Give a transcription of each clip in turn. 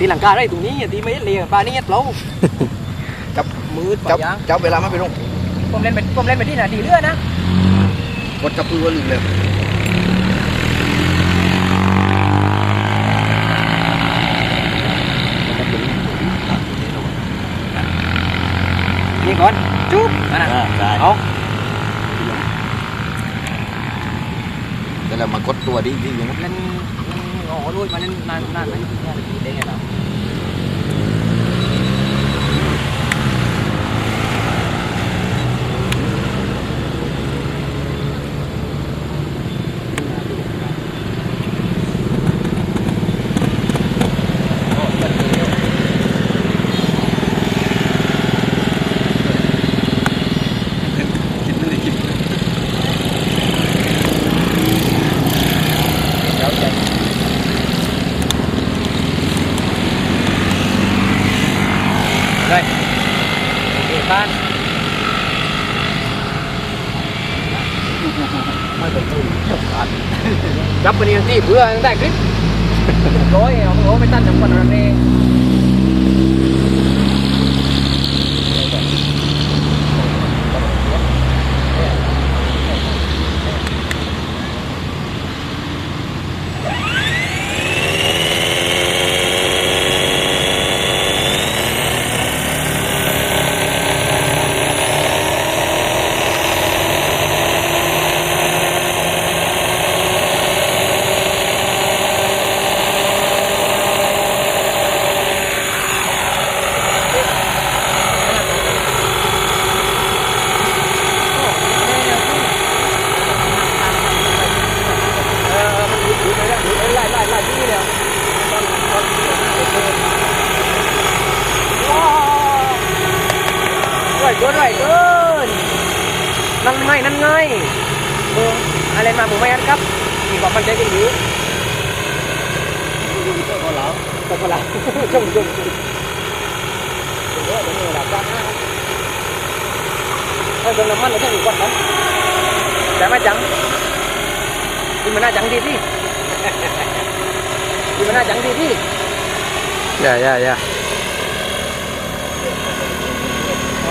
ตีหลังกาได้ตรงนี้ตีไม่เลยปลานี่เราจับมืดปจัลาบยางจับเวลามาไปลงผมเล่นไปผมเล่นไปที่ไหนดีเรื่อยนะกดจับปืนว่าลืมเลยนี่ก่อนจุ๊บนั่นน่ะได้เอาแต่เรามากดตัวดีดีอย่างนั้นเล่นอ๋อด้วยมาเล่นนานนานไหมนานกี่ได้ไงเรา คิดไม่ได้คิด เดี๋ยวเดี๋ยว เลยโอเคบ้านไม่ต้องพูดจับไปนี่ที่เพื่อตั้งแต่คลิปร้อยเอาเอาไปตั้งจังหวัดนั่นเอง เออมันอยู่อยู่ไปแล้วอยู่ไปไล่ไล่ไล่ที่นี่แล้วตอนตอนว้าวด้วยเกินด้วยเกินนั่นไงนั่นไงเอออะไรมาหมูไม่อันครับมีความมั่นใจกันอยู่อยู่ที่ตัวเราตัวเราจงจงจงเดี๋ยวเดี๋ยวเราจ้างนะถ้าเดินน้ำมันเราต้องอยู่ก่อนนะแต่ไม่จัง Di mana jang di di? Di mana jang di di? อย่าอย่าอย่า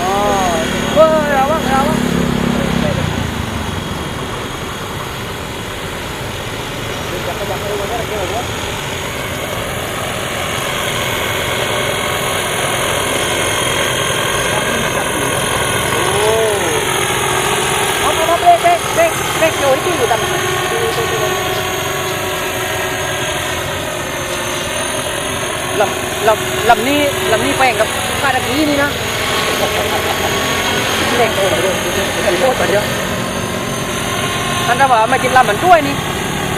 Oh, wah, rawang, rawang. Oh, apa apa break break break break yo itu อยู่ตามลำลำลำนี้ลำนี้แปลงกับข้าตะกี้นี่นะ เด็กโตเลยโคตรเยอะท่านถ้าว่าไม่กินลำมันด้วยนี่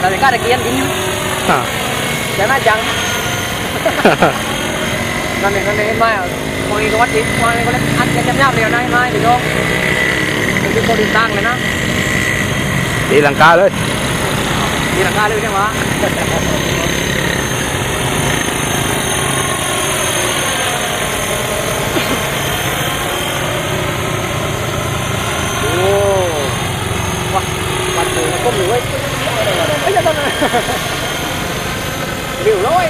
เราจะกล้าตะเกียนกินอยู่อ่าแต่น่าจังนั่นเองนั่นเองไม่อะมองอีกวัดอีกมองอีกวัดอัดกันยับยับเดียวนะไม่เดี๋ยวโยมนี่คือตัวดินตั้งเลยนะตีลังกาเลยมีหลังคาเลยใช่ไหมโอ้ว้าวันหนึ่งมันก็มีไว้เฮ้ยจะต้องเร็วเลย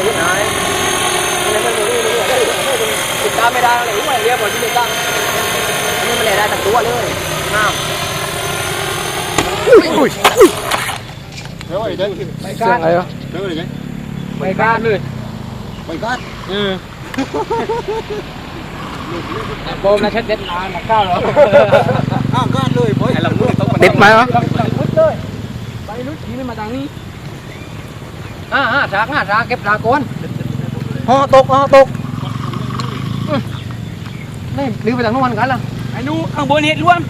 นักเรียนมันเลยยังไงมันเลยมันดูนี่ดูนี่ติดตามไม่ได้เลยว่าเรียนหมดที่ติดตั้งนนี้มันเลยได้ตั้งตัวเลยน้ำอุ้ยอุ้ยเดี๋ยไอ้เด็กไม่เสีกล้าอะไรวะเดี๋ยไอ้เด็กไม่กล้าเลยไปกัดเออโบมนะเช็ดเด็ดนานมาเก้าเหรออ้าวกัดเลยพ่อยไอ้ลำมือต้องติดไหมวะลุดเลยไปลุดขี่ไม่มาทางนี้ อ่าอ่าฉากอ่าฉากเก็บฉากก่อนห่อตกห่อตกนี่รีบไปทางโน้นกันล่ะไอ้หนูข้างบนเห็ดรวม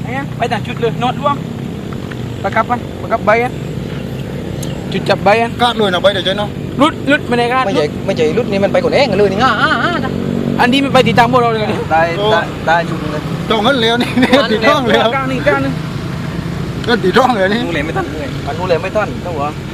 ไอ้เนี่ยไปต่างจุดเลยโนดรวมประกับมันประกับใบอันจุดจับใบอันกัดเลยนะไปเดี๋ยวเจ๊เนาะรุดรุดไม่ได้กันไม่ใช่ไม่ใช่ลุดนี่มันไปก่อนเองเลยนี่ง่าอ่าอ่าอันนี้มันไปติดตามพวกเราเลยได้ได้ได้ชุดเลยตรงนั้นเร็วนี่นี่ตีร่องเร็วกลางนี่กลางนึงก็ตีร่องเลยนี่นูเลยไม่ทันเลยมันนูเลยไม่ทันต้องหัวตรงเขาไม่ไม่รู้จอดย่างนี่รุดไปนี่ไม่ไปฝันนู่นกลางกันกลางคือโอ้โหจังเลยถือว่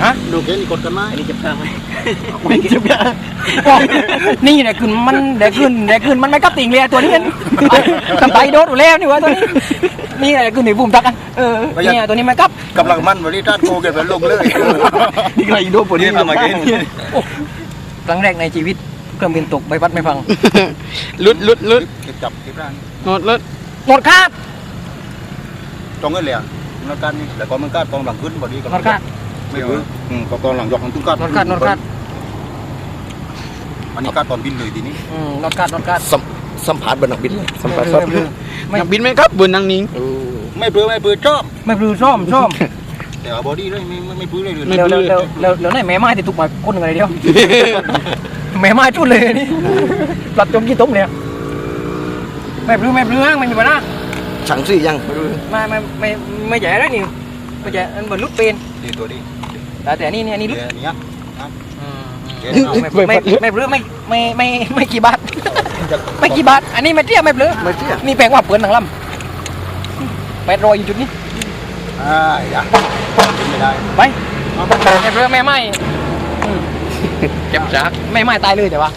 เป็นตัวนี้นี่ไงนี่เลยโลเกนกดกันไหมขาวฮะโลเกนกดกันไหมอันนี้จะเพิ่มไหมไม่เจ็บยานี่แหละขึ้นมันเดี๋ยวขึ้นเดี๋ยวขึ้นมันไม่กลับติ่งเลยตัวนี้ทำไตโดดอยู่แล้วนี่วะตัวนี้นี่แหละขึ้นในปุ่มตักกันเออเนี่ยตัวนี้มันกลับกำลังมันบริษัทโกเก็บไปลงเลยนี่ใครโดนปวดนี่ทำไมกันครั้งแรกในชีวิตเครื่องบินตกใบพัดไม่ฟังลุดลุดลุดเก็บจับเก็บร่างหมดลุดหมดคาดตรงนั้นเลยอะนอดการนี่แต่ก่อนมันกาดกองหลังขึ้นบอดีหมดคาด ไม่รู้อืมกองหลังยกมันตุ้งกาดหมดคาดหมดคาดอันนี้กาดตอนบินเลยทีนี้อืมหมดคาดหมดคาดสัมสัมผัสบนนักบินเลยสัมผัสไม่สัมปลื้ผัมสไม่อยากบินไหมครับบนนางนิงเออไม่เปื้อไม่เปื้อชอบไม่ปลื้มซ่อมซ่อมแต่ว่าบอดี้เลยไม่ไม่ไม่เปื้อเลยเลยไม่เร็วเร็วเร็วเร็วเร็วไหนแม่ไม้ติดตุกมาคนหนึ่งเลยเดียวแม่ไม้จุดเลยนี่ปรับจมกี่ตุ้มเนี่ยไม่ปลื้มไม่ปลื้มไม่มีปัญหาช่างสิยังไม่รู้ไม่ไม่ไม่ไม่ใหญ่แล้วนี่ไม่ใหญ่อันบนลุกเป็นดีตัวดี แต่แต่นี่เนี่ยนี่ลุกเดี๋ยวนี้ไม่ไม่ไม่ปลื้มไม่ไม่ไม่ไม่กี่บาทไม่กี่บาทอันนี้ไม่เตี้ยไม่ปลื้มไม่เที่ยนี่แปลว่าเปิดหนังลำแปดรอยอยู่จุดนี้อ่าอย่ากินไม่ได้ไปไม่ปลื้มแม่ไม้อืมเจ็บจักแม่ไม้ตายเลยแต่ว่า